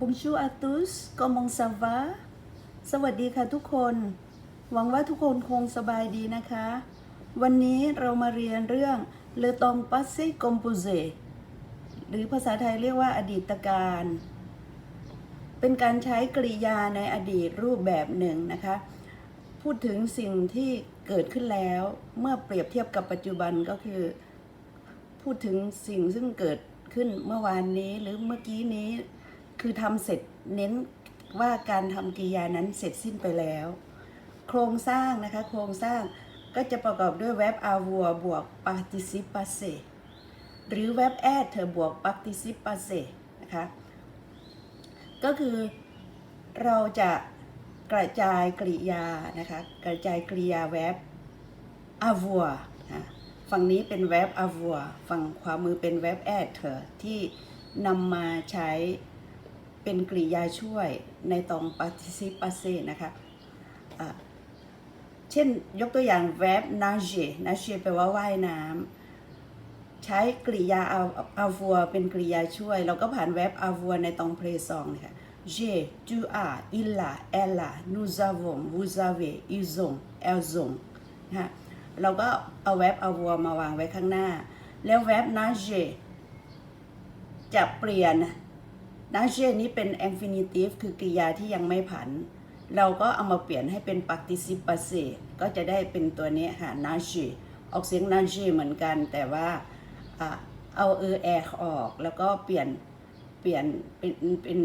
Bonjour à tous comment ça va สวัสดีค่ะทุกคน หวังว่าทุกคนคงสบายดีนะคะ วันนี้เรามาเรียนเรื่อง Le temps passé composé หรือภาษาไทยเรียกว่าอดีตการ เป็นการใช้กริยาในอดีตรูปแบบหนึ่งนะคะ พูดถึงสิ่งที่เกิดขึ้นแล้วเมื่อเปรียบเทียบกับปัจจุบันก็คือ พูดถึงสิ่งซึ่งเกิดขึ้นเมื่อวานนี้หรือเมื่อกี้นี้ คือทำเสร็จเน้นว่าการทำกิยานั้นเสร็จสิ้นไปแล้ว โครงสร้างนะคะ โครงสร้างก็จะประกอบด้วย verb avoir บวก participe passé หรือ verb être บวก participe passé นะคะ ก็คือเราจะกระจายกริยานะคะ กระจายกริยา verb avoir นะฝั่งนี้เป็น verb avoir ฝั่งขวามือเป็น verb être ที่นำมาใช้ เป็นกริยาช่วยในตองปฏิสิปัสเซนะคะะเช่นยกตัวอย่าง verb nage nage แปลว่าว่ายน้ำใช้กริยาอาอาวัวเป็นกริยาช่วย เราก็ผ่านแวบอาวัวในตองเพลซองนะคะ je จู as il a elle a nous avons vous avez ils ont elles ont นะเราก็เอาแวบอาวัวมาวางไว้ข้างหน้า แล้วแวบน nage จะเปลี่ยน nager นี้เป็น infinitive คือกริยาที่ยังไม่ผัน เราก็เอามาเปลี่ยนให้เป็น participe ก็จะได้เป็นตัวนี้ค่ะ nager ออกเสียง nager เหมือนกัน แต่ว่าอะเอา er er ออก แล้วก็เปลี่ยนเปลี่ยนเป็นเป็น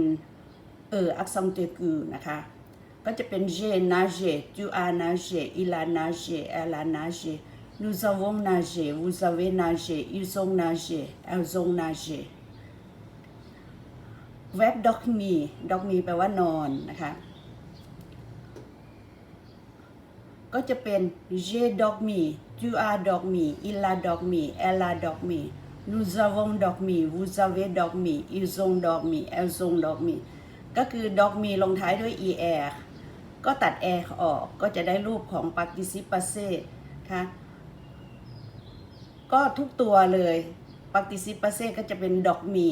เออ accent aigu นะคะ ก็จะเป็น j'ai nagé tu as nagé il a nagé elle a nagé nous avons nagé vous avez nagé ils ont nagé elles ont nagé verb dormi dormi แปลว่านอนนะคะ ก็จะเป็น j'ai dormi tu as dormi il a dormi elle a dormi nous avons dormi vous avez dormi ils ont dormi elles ont dormi ก็คือ dormi ลงท้ายด้วย er ก็ตัด er ออกก็จะได้รูปของ participe passé ค่ะก็ทุกตัวเลย participe passé ก็จะเป็น dormi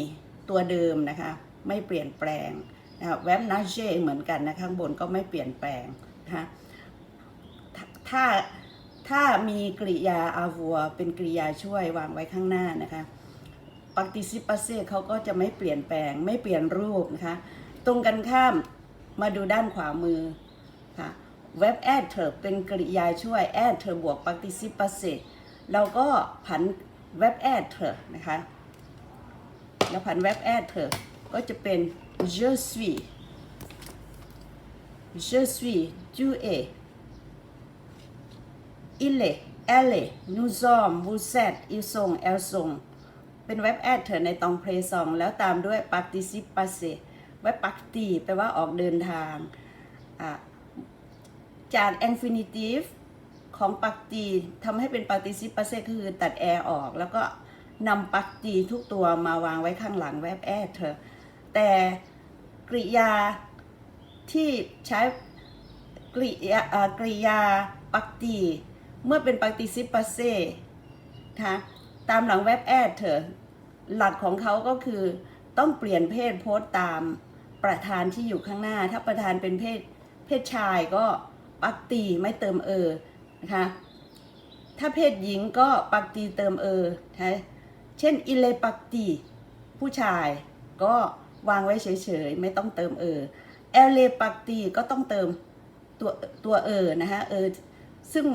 ตัวเดิมนะคะ ไม่เปลี่ยนแปลงนะแวบ nager เหมือนกันนะข้างบนก็ไม่เปลี่ยนแปลงนะถ้าถ้ามีกริยา avoir เป็นกริยาช่วยวางไว้ข้างหน้านะคะ participe passé เขาก็จะไม่เปลี่ยนแปลง ไม่เปลี่ยนรูปนะคะ ตรงกันข้ามมาดูด้านขวามือค่ะ verb être เป็นกริยาช่วย être บวก participe passé เราก็ผัน verb être นะคะ แล้วผัน verb être ก็จะเป็น je suis je suis tu es il est elle est nous sommes vous êtes ils sont elles sont เป็นเว็บแอดเธอในตองเพลงสองแล้วตามด้วย participe passé เว็บปักตีแปลว่าออกเดินทาง จาก infinitive ของปักตีทำให้เป็น participe passé คือตัดแอร์ออก แล้วก็นำปักตีทุกตัวมาวางไว้ข้างหลังเว็บแอดเธอ แต่กริยาที่ใช้กริยากริยา parti เมื่อเป็น participe passé นะคะตามหลัง verb être หลักของเขาก็คือต้องเปลี่ยนเพศโพสต์ตามประธานที่อยู่ข้างหน้า ถ้าประธานเป็นเพศเพศชายก็ปักตีไม่เติมเออนะคะถ้าเพศหญิงก็ปักตีเติมเออนะเช่นอิเลปักตีผู้ชายก็ วางไว้เฉยๆ ไม่ต้องเติมเออเอลเลปักตีก็ต้องเติมตัวตัวเออนะคะเออซึ่ง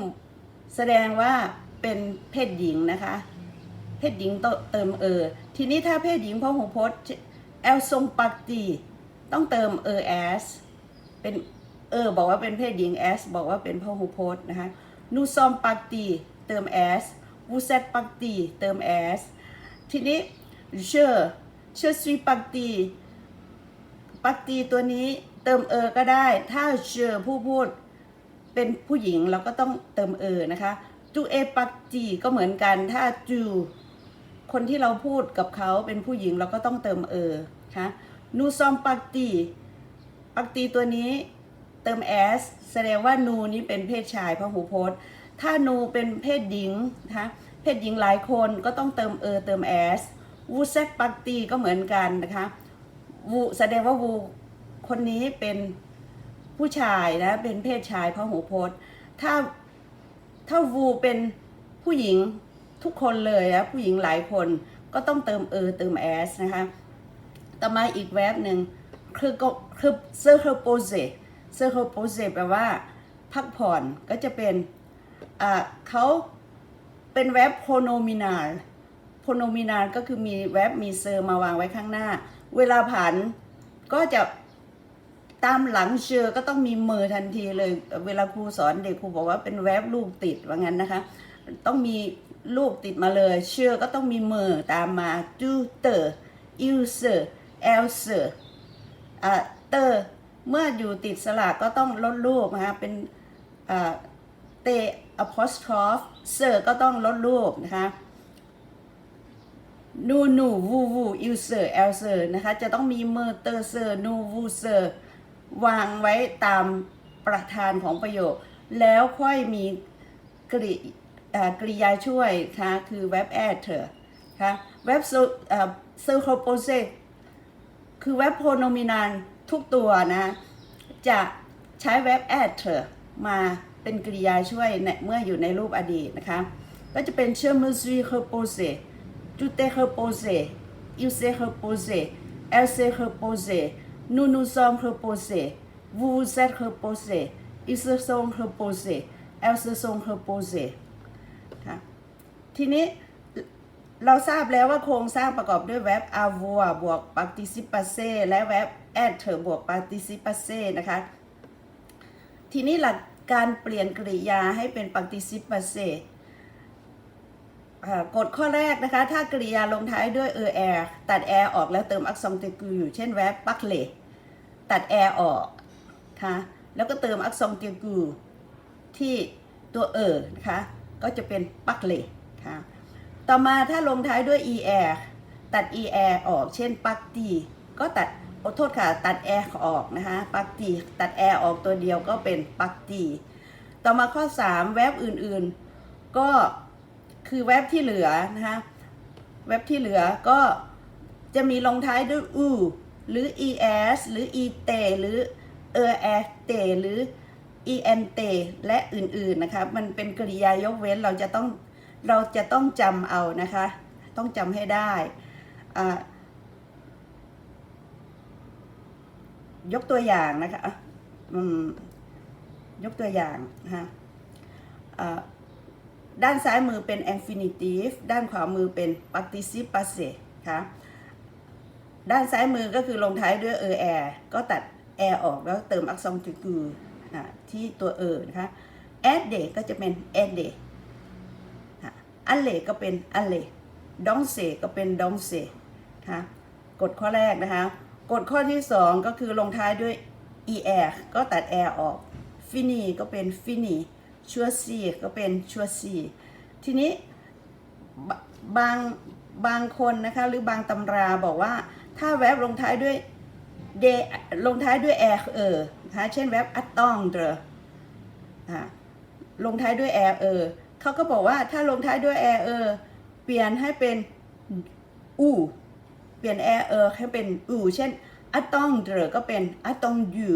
แสดงว่าเป็นเพศหญิงนะคะ เพศหญิงต้องเติมเออ ทีนี้ถ้าเพศหญิงพหูพจน์แอลทรงปักตีต้องเติมเออแอสเป็นเออบอกว่าเป็นเพศหญิงแอสบอกว่าเป็นพหูพจน์นะคะนูซอมปักตีเติมแอสวูเซตปักตีเติมแอสทีนี้เชอ เชอซีปักตีปักตีตัวนี้เติมเออก็ได้ ถ้าเชอผู้พูดเป็นผู้หญิงเราก็ต้องเติมเออนะคะจูเอปักตีก็เหมือนกันถ้าจูคนที่เราพูดกับเขาเป็นผู้หญิงเราก็ต้องเติมเออค่ะนูซอมปักตีปักตีตัวนี้เติม s แสดงว่านูนี้เป็นเพศชายพหูพจน์ ถ้านูเป็นเพศหญิงนะคะเพศหญิงหลายคนก็ต้องเติมเออเติม s วูเซตปักตีก็เหมือนกันนะคะวูแสดงว่าวูคนนี้เป็นผู้ชายนะเป็นเพศชายพระหูพจน์ ถ้าถ้าวูเป็นผู้หญิงทุกคนเลยนะผู้หญิงหลายคนก็ต้องเติมเออเติมแอสนะคะต่อมาอีกแวบหนึ่งคือก็คือเซอร์เ p โปเซเซอร์เ p โปเซแปลว่าพักผ่อนก็จะเป็นอ่าเขาเป็นแวบโพโนมินาล โพโนมินาลก็คือมีแวบมีเซอร์มาวางไว้ข้างหน้า เวลาผันก็จะตามหลังเชอก็ต้องมีมือทันทีเลย เวลาครูสอนเด็กครูบอกว่าเป็นแวบลูกติดว่างั้นนะคะ ต้องมีลูกติดมาเลยเชื่อก็ต้องมีมือตามมาดูเตอร์อิลเซอร์เอลเซอร์อ่าเตอร์เมื่ออยู่ติดสระก็ต้องลดรูปนะคะเป็นอ่าเตอ apostrophe เซอร์ก็ต้องลดรูปนะคะ นูนูวูวูอิลเซอร์เอลเซอร์นะคะ จะต้องมีมือเตอร์เซอร์นูวูเซอร์วางไว้ตามประธานของประโยค แล้วค่อยมีกริกริยาช่วยค่ะคือเว็บแอดเถอค่ะเว็บเซอร์โคโปเซคือเว็บโพโนมินานทุกตัวนะ จะใช้เว็บแอดเถอมาเป็นกริยาช่วยในเมื่ออยู่ในรูปอดีตนะคะ ก็จะเป็นเชื่อมือซีโปเซจูเตเคโปเซ อิวเซเคโปเซเอลเซเคโปเซนูนูซอมเคโปเซวูเซเคโปเซอิเซซงเคโปเซเอลเซซงเคโปเซค่ะทีนี้เราทราบแล้วว่าโครงสร้างประกอบด้วยแว็บ avoir บวก participe และแว็บ être บวก participe นะคะ ทีนี้หลักการเปลี่ยนกริยาให้เป็น participe อ่า กฎข้อแรกนะคะ ถ้ากริยาลงท้ายด้วย er ตัด er ออกแล้วเติมอักษรเตกูอยู่ เช่นแวบ parle ตัด er ออกค่ะแล้วก็เติมอักษรเตกูที่ตัวเออนะคะก็จะเป็นปักเลค่ะต่อมาถ้าลงท้ายด้วย er ตัด er ออกเช่นปักตีก็ตัดโอโทษค่ะ ตัด er ออกนะคะปักตีตัด er ออกตัวเดียวก็เป็นปักตีต่อมาข้อ 3 แวบอื่นๆ ก็ คือแวบที่เหลือนะคะแวบที่เหลือก็จะมีลงท้ายด้วยอูหรือ es หรือ et หรือ er t หรือ en t และอื่นๆนะคะ มันเป็นกริยายกเว้นเราจะต้องเราจะต้องจำเอานะคะ ต้องจำให้ได้ ยกตัวอย่างนะคะยกตัวอย่างนะคะอ่า ด้านซ้ายมือเป็น infinitive ด้านขวามือเป็น participe ค่ะ ด้านซ้ายมือก็คือลงท้ายด้วย er ก็ตัด er ออกแล้วเติมอักษรตุกูอ่าที่ตัว er นะคะ add day ก็จะเป็น add day อันเลก็เป็นอันเลดองเซก็เป็นดองเซค่ะกฎข้อแรกนะคะ กฎข้อที่ 2 ก็คือลงท้ายด้วย er ก็ตัด er ออก fini ก็เป็น fini ชัวซีก็เป็นชัวซีทีนี้บางบางคนนะคะหรือบางตำราบอกว่าถ้าแวบลงท้ายด้วยเดลงท้ายด้วย air เออนะคะเช่นแวบ attendre อ่าลงท้ายด้วย air เออเขาก็บอกว่าถ้าลงท้ายด้วย air เออเปลี่ยนให้เป็นอูเปลี่ยน air เออให้เป็นอูเช่น attendre ก็เป็น attendu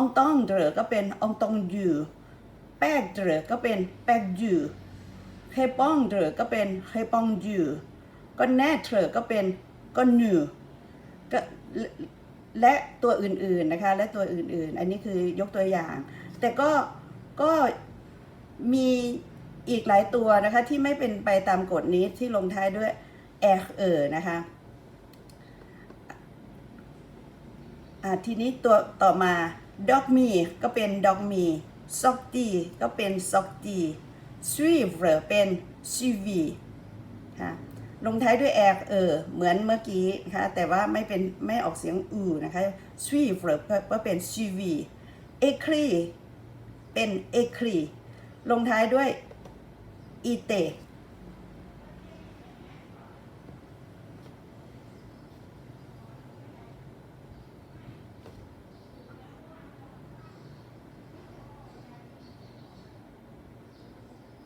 entendre ก็เป็น entendu แป๊กเดอก็เป็นแป๊กยูเฮปองเดอก็เป็นเฮปองยูก็แน่เทอก็เป็นก็นูก็และตัวอื่นๆนะคะ และตัวอื่นๆ อันนี้คือยกตัวอย่าง แต่ก็ก็มีอีกหลายตัวนะคะ ที่ไม่เป็นไปตามกฎนี้ที่ลงท้ายด้วยแอเออนะคะอ่าทีนี้ตัวต่อมา dog me ก็เป็น dog me ซอกตีก็เป็นซอกตีสวีฟเป็นซีวีค่ะลงท้ายด้วยแอร์เออเหมือนเมื่อกี้นะคะแต่ว่าไม่เป็นไม่ออกเสียงอือนะคะสวีฟก็เป็นซีวีเอครีเป็นเอครีลงท้ายด้วยอีเต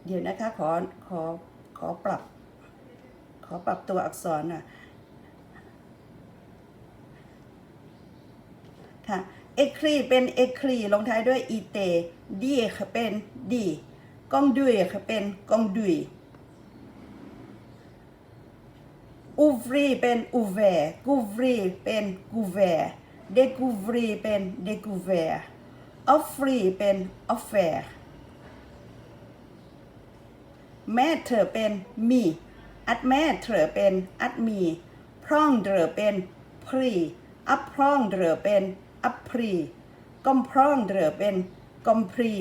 เดี๋ยวนะคะขอขอขอปรับ ขอปรับตัวอักษรน่ะค่ะเอครีเป็นเอครีลงท้ายด้วยอีเตดีเป็นดีกองดุยเป็นกองดุยอูฟรีเป็นอูเวกูฟรีเป็นกูเวเดกูฟรีเป็นเดกูเวออฟฟรีเป็นออฟเฟร์ แม่เธอเป็นมีอัดแม่เธอเป็นอัดมีพร่องเธอเป็นพรีอัพพร่องเธอเป็นอัพพรีกอมพร่องเธอเป็นกอมพรี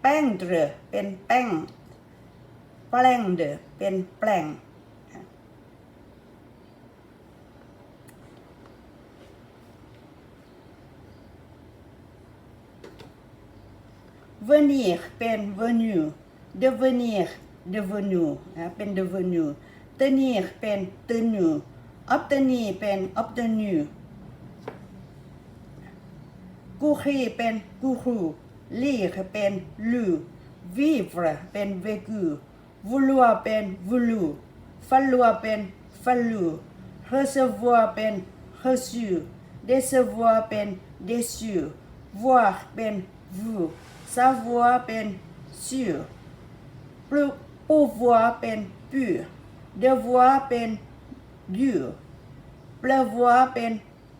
แป้งเธอเป็นแป้งแปลงเธอเป็นแปลง venir เป็น venu devenir devenu นะเป็น devenu tenir เป็น tenu obtenir เป็น obtenu courir เป็น couru lire เป็น lu vivre เป็น vécu vouloir เป็น voulu falloir เป็น fallu recevoir เป็น reçu décevoir เป็น déçu voir เป็น vu savoir เป็น sûr Pou- pouvoir เป็น pur devoir เป็น dur pleuvoir เป็น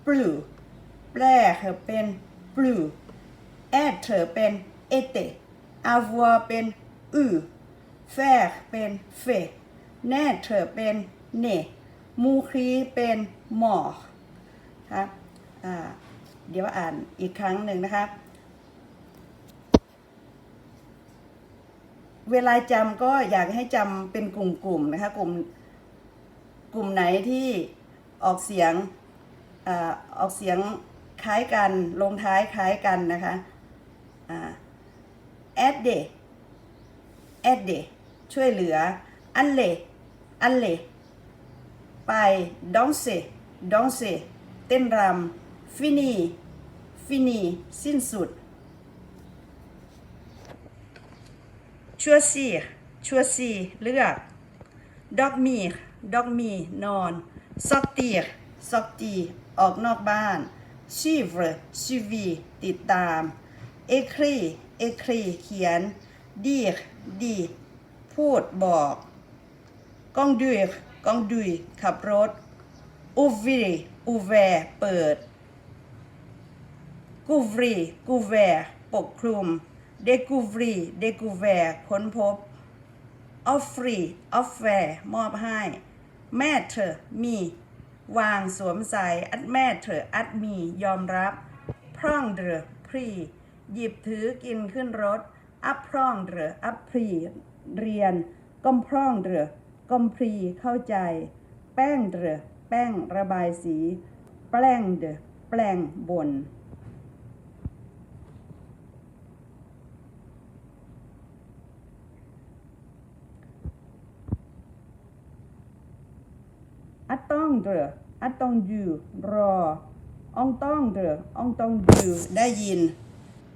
plus plaire เป็น plus être เป็น était avoir เป็น eu faire เป็น fait naître เป็น né mourir เป็น mort ครับเดี๋ยวอ่านอีกครั้งหนึ่งนะคะ เวลาจำก็อยากให้จำเป็นกลุ่มๆนะคะกลุ่มกลุ่มไหนที่ออกเสียงอออกเสียงคล้ายกันลงท้ายคล้ายกันนะคะแอดเดแอดเดช่วยเหลืออันเลอันเลไปดองเซดองเซเต้นรำฟินีฟินีสิ้นสุด ชัวซีชัวซีเลือกดอกมีดอกมีนอนซอกตีซอกตีออกนอกบ้านชีฟชีวีติดตามเอครีเอครีเขียนดีดีพูดบอกกองดุยกองดุยขับรถอูวีอูแวเปิดกูฟรีกูแวร์ปกคลุม เดกูฟรีเดกูแวร์ค้นพบออฟฟรีออฟแวร์มอบให้แม่เธอมี วางสวมใส่อัดแม่เธออัดมียอมรับพร่องเดือพรีหยิบถือกินขึ้นรถอัพพร่องเดืออัพพรีเรียนก้มพร่องเดือก้มพรีเข้าใจ แป้งเดือแป้งระบายสี แปลงเดือแปลงบน ต้องเดออัต้องยูรออองต้องเดออองต้องยูได้ยิน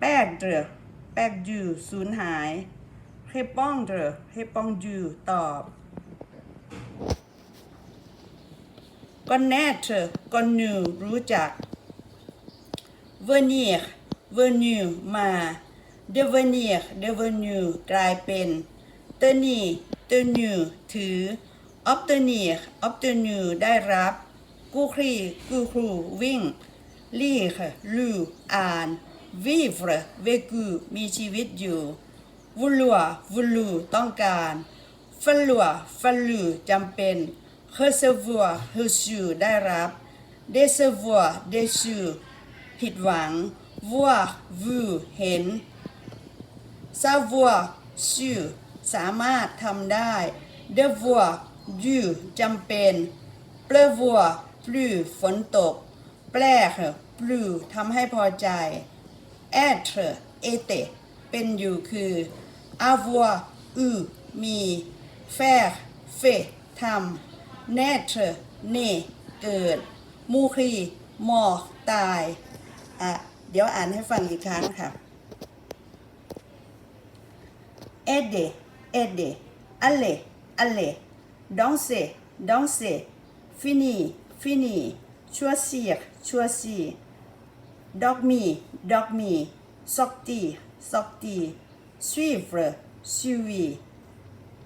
แปกเดอแปกยูสูญหายเฮป้องเดอเฮป้องยูตอบก่อนแน่เธอก่อนูรู้จักเวเนียร์เวเนียร์มา devenir เนียร์กลายเป็น tenir tenu ถือ obtenir obtenu ได้รับ กูครีกูครูวิ่ง lire lu อ่าน vivre vécu มีชีวิตอยู่ vouloir voulu ต้องการ falloir fallu จำเป็น recevoir reçu ได้รับ décevoir déçu ผิดหวัง voir vu เห็น savoir sûr สามารถทำได้ devoir dû จำเป็น pleuvoir plus ฝนตก plaire plus ทำให้พอใจ être était เป็นอยู่คือ avoir eu มี faire fait ทำ naître né เกิด mourir mort ตาย อะ เดี๋ยวอ่านให้ฟังอีกครั้งค่ะ aider aider aller aller danser danser fini finir choisir choisir dormir dormir sortir sortir suivre suivre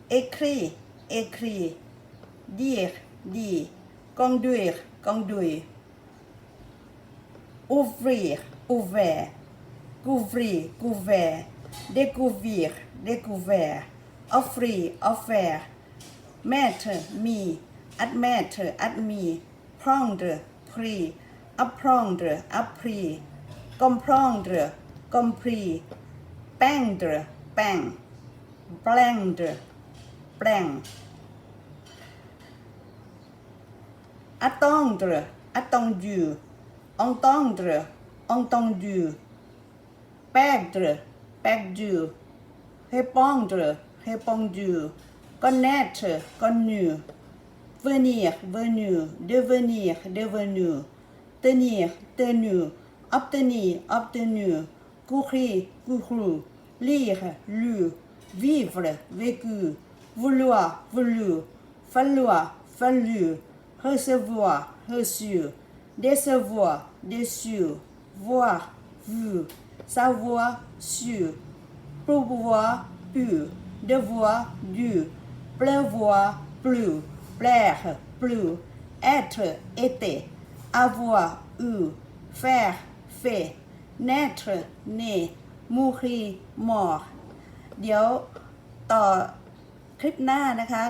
écrire écrire dire dire conduire conduire ouvrir ouvert couvrir couvert découvrir découvert offrir offert mettre mis admettre admis prendre pris apprendre appris comprendre compris pendre peint blender blanc attendre attendu entendre entendu perdre perdu répondre répondu connaître connu venir venu devenir devenu tenir tenu obtenir obtenu courir couru lire lu vivre vécu vouloir voulu falloir fallu recevoir reçu décevoir déçu voir vu savoir su pouvoir pu devoir dû pleuvoir plu plaire plu, être été avoir eu faire fait naître né mourir mort เดี๋ยวต่อคลิปหน้านะคะ